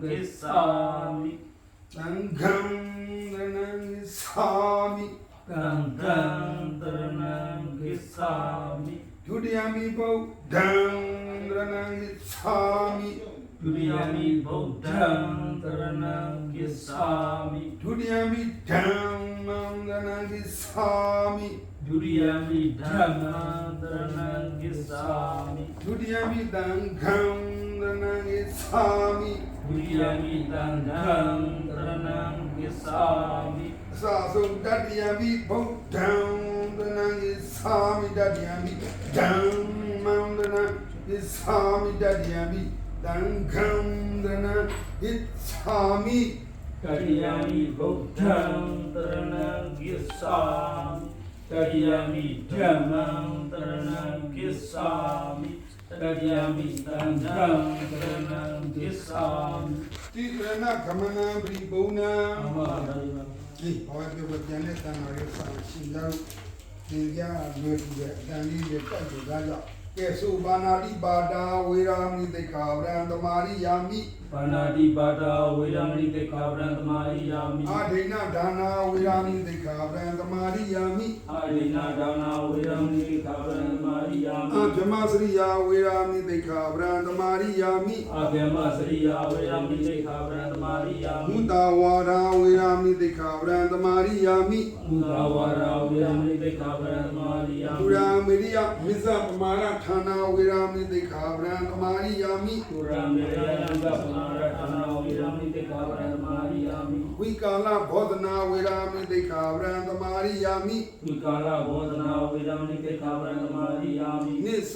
गच्छामि सङ्घं गच्छामि गङ्गं तरणं गच्छामि जुडियामि बौद्धं तरणं गच्छामि जुडियामि बौद्धं तरणं गच्छामि दुर्यमिदङ्गिसामि दुर्यमिदङ्घं रणङ्गिसामि दुर्यमिदङ्घं रणङ्गिसामि सासु दड्यमि बौद्धं रणङ्गिसामि दड्यमि धम्मं रणङ्गिसामि दड्यमि दङ्घं रणङ्गिसामि कड्यमि बौद्धं रणङ्गिसामि Dudiyami Dhammam Dharanam Gissami ဒုတိယမိသံဃံရဏံသာမိ Dudiyami Dangam Dharanam Gissami အစဆုံးတတိယမိဗုဒ္ဓံရဏံသာမိတတိယမိဓမ္မံရဏံသာမိတတိယမိသံဃံရဏံသာမိ Dudiyami Buddham Dharanam Gissami Dudiyami Dhammam Dharanam Gissami Dudiyami Dangam Dharanam Gissami တိရဏကမနံပရိပုံနံ Amen. ဒီဘာဝပြောပြန်တဲ့တန်တော်ရဲ့စာရှင်းလို့သင်ကြလွယ်ပြီးတဲ့အတန်လေးတွေတက်ကြတာကြောင့် ကဲဆိုဘာနာတိပါဒာဝေရာမိသိက္ခာဗရံသမာရိယာမိ Panadi Bada Vedamani Dekabran Tamari Yami အာဒိဏဒါနာဝေရာမိသိက္ခာဗရံသမာရိယာမိ Adina Dana Vedamani Dekabran Tamari အာ Yami ဗြဟ္မစရိယာဝေရာမိသိက္ခာဗရံသမာရိယာမိ Abhyama Sriya Vedamani Dekabran Tamari မု Yami တာဝါရာဝေရာမိသိက္ခာဗရံသမာရိယာမိ Mudavara Vedamani Dekabran Tamari ဒု Yami ရာမေရိယမစ္ဆပမာရဌနာဝေရာမိသိက္ခာဗရံသမာရိယာမိ Pura Meya Yanga Panara Dana Vedamani Dekabran Tamari Yami ဝိကာလဘောဓနာဝေရာမိသိက္ခာဗရံသမာရိယာမိ Vikala Bodhana Vedamani Dekabran Tamari Yami နိစ္စ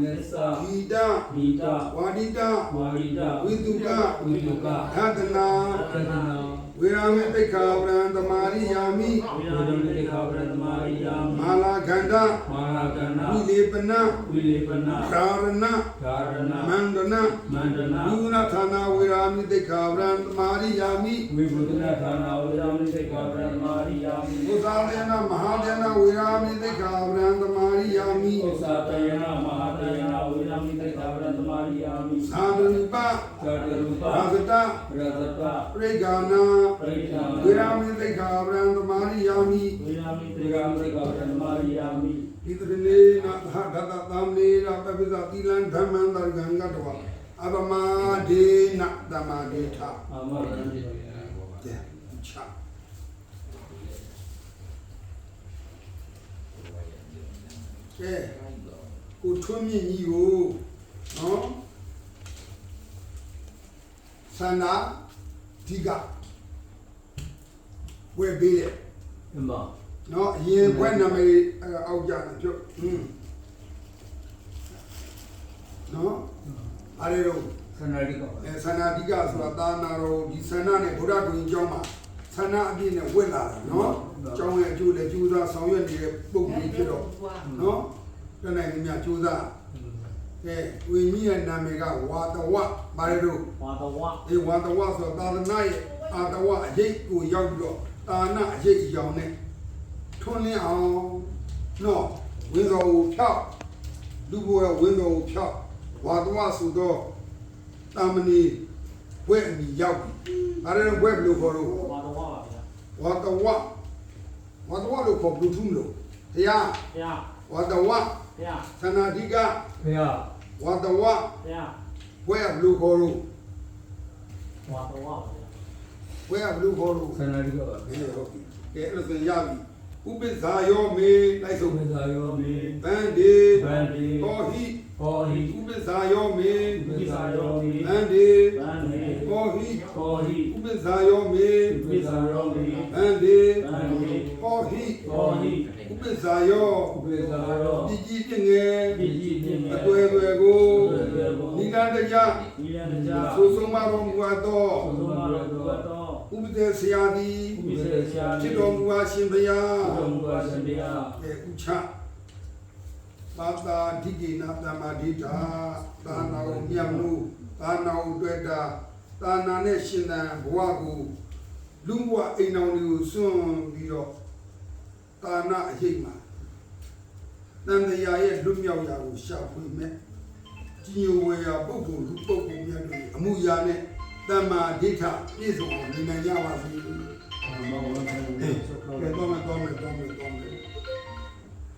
Nessa ဂီတ Nita ဝါဒိတ Varita ဝိတုက Viduka သဒနာ Kadana ဝေရာမိသိက္ခာဗရံသမာရိယာမိ Vedamani Dekabran Tamari Yami မာလာခန္ဓာ Maragana ဝိလေပန Vilepana ဓာရဏ Dharana မန္ဒနာ Mandana ဝိဝန विरामिकाव्रान्तमारियामि विरामिकाव्रान्तमारियामि मालाखण्ड मालाखण्ड विलेपन विलेपन धारण धारण मण्डन मण्डन विगुणथान विरामि दिखाव्रान्तमारियामि विगुणथान विरामि दिखाव्रान्तमारियामि उसादयन महादयन विरामि दिखाव्रान्तमारियामि उसादयन महादयन विरामि दिखाव्रान्तमारियामि သာဒေနမဟာဒေနဝေရာမိသိက္ခာဗရံသမာရိယာမိ Osatayana Mahatayana Vedamani Dekabran Tamari Yami သာဒနိပ Chadarupa ရာဇတ Razata ပရိဂာနာ Pradana ဝေရာမိသိက္ခာဗရံသမာရိယာမိ Vedamani Dekabran Tamari Yami ဣတရနေနသဟဒတသံနေရပပိသတိလံဓမ္မံတရဂံကတဝအပမဒေနဓမ္မဒေထ Amarani ကျဲချကဲကိုထွန်းမြင့်ကြီးကိုနော် သန္နာဒီကဝယ်ပေးတယ် Emma နော်အရင်ဘွဲ့နာမည်အဲ့ဒါအောက်ကြတယ်ပြုတ်ဟင်းနော်အားရတော့ Sanadika အဲသန္နာဒီကဆိုတာသာနာတော်ဒီသန္နာနဲ့ဗုဒ္ဓဂုဏ်ကျောင်းမှာသန္နာအပြည့်နဲ့ဝက်လာတာနော်ကျောင်းရဲ့အကျိုးလည်းကျိုးစားဆောင်ရွက်နေတဲ့ပုံကြီးဖြစ်တော့နော်တနိုင်ကြီးများကျိုးစား ကဲဝိညာဉ်ရဲ့နာမည်ကဝါတဝဘာလဲတော့ Wadawa အေဝါတဝဆိုသာသနာရဲ့အာတဝအရေးကိုရောက်ပြီးတော့တာနာအရေးအကြောင်းနဲ့ထွန်းလင်းအောင်နော်ဝင်းတော်ကိုဖြောက်လူဘဝဝင်းတော်ကိုဖြောက်ဝါတဝဆိုတော့တာမဏီဘွဲ့အမိရောက်ပြီအဲဒါဘွဲ့ဘယ်လိုခေါ်လို့ Wadawa ဝါတဝဝါတဝလို့ခေါ်ဘယ်လိုထုံးလို့တရား Ya ဝါတဝ Ya သနာတိက Ya ဝါတဝ Ya ဘွဲ့ဘယ်လိုခေါ်လို့ Wadawa ဘွဲ့ဘယ်လိုခေါ်လို့ Sanadika ကဲဟုတ်ပြီကဲအဲ့လိုဆိုရင်ရပြီဥပိ္ပဇာယောမေလိုက်ဆုံး Mezayomi ဗန္ဒီ Bandi တောဟိ Kohi ဥပိ္ပဇာယောမေ Mezayomi ဗန္ဒီ Bandi တောဟိ Kohi ဥပိ္ပဇာယောမေ Mezayomi ဗန္ဒီ Bandi တော ဟိ Kohi ဥပိ္ပဇာယော Mezayo ဒီကြီးပြင်းငယ် Biji Bimi အတွေ့အတွေ့ကိုအတွေ့အတွေ့ကိုနိလန္တကြ Nilanja ဆိုဆုံးမတော်မူအပ်သော Sumaro Duato ဥပဒေဆရာသည် Ubisesha ဖြစ်တော်မူအပ်ရှင်ဘုရား Udomwa Sandia အဲဥချပါတာဒီကိနာတမဒိတာသာနာကိုမြတ်မှုသာနာကိုတွေ့တာသာနာနဲ့ရှင်သန်ဘဝကိုလူဘဝအိမ်တော်တွေကိုစွန့်ပြီးတော့ သာနာအဟိတ်မှာတန်တရားရဲ့လွတ်မြောက်ရာကိုရှာဖွေမဲ့ကြီးညိုဝေရာပုဂ္ဂိုလ်လူပုဂ္ဂိုလ်များတို့ရဲ့အမှုရာနဲ့တမ္မာဒိဋ္ဌပြည့်စုံအောင်နေနိုင်ကြပါစေဘာမှမဟုတ်ဘူးကဲတော့မယ်တော့မယ်တော့မယ်တော့